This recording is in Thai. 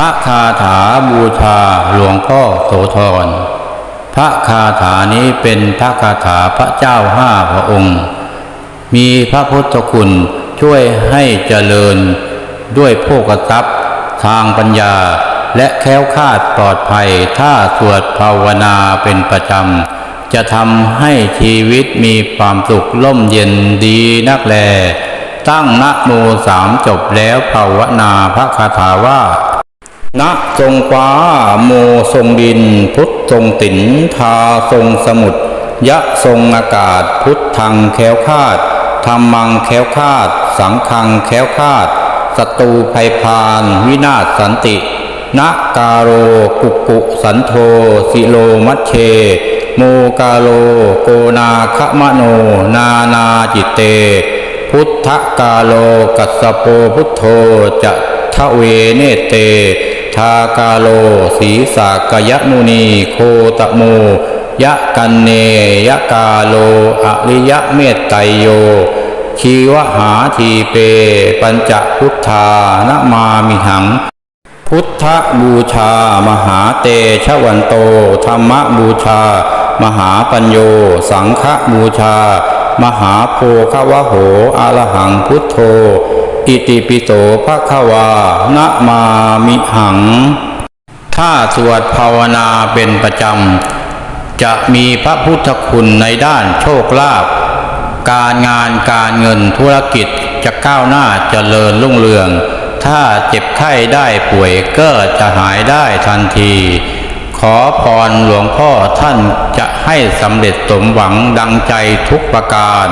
พระคาถาบูชาหลวงพ่อโสธร พระคาถานี้เป็นพระคาถาพระเจ้าห้าพระองค์ มีพระพุทธคุณช่วยให้เจริญด้วยโภคทรัพย์ ทางปัญญาและแคล้วคลาดปลอดภัยถ้าสวดภาวนาเป็นประจำ จะทำให้ชีวิตมีความสุขล่มเย็นดีนักแล ตั้งนะโมสามจบแล้วภาวนาพระคาถาว่า นะทรงฟ้าโมทรงดิน พุทธทรงตินทาทรงสมุทรยะทรงอากาศ พุทธังแควคาดธรรมังแควคาด สังฆังแควคาดศัตรูภัยพานวินาศสันตินะกาโรกุกุสันโทสิโลมัชเช โมกาโลโกนาคมโน นานาจิตเต พุทธกาโลกัสสโปพุทโธจะทะเวเนเต ทากาโลสีสากยมุนี โคตโมยะกันเนยกาโลอริยเมตไตโย ชีวหาทีเป ปัญจพุทธานมามิหัง พุทธบูชา มหาเตชะวันโต ธรรมบูชา มหาปัญโย สังฆบูชา มหาโพควะโหอรหังพุทโธ อิติปิโสภะคะวานะมามิหัง ถ้าสวดภาวนาเป็นประจำ จะมีพระพุทธคุณในด้านโชคลาภการงานการเงินธุรกิจจะก้าวหน้าเจริญรุ่งเรือง ถ้าเจ็บไข้ได้ป่วยก็จะหายได้ทันที ขอพรหลวงพ่อท่านจะให้สำเร็จสมหวังดังใจทุกประการ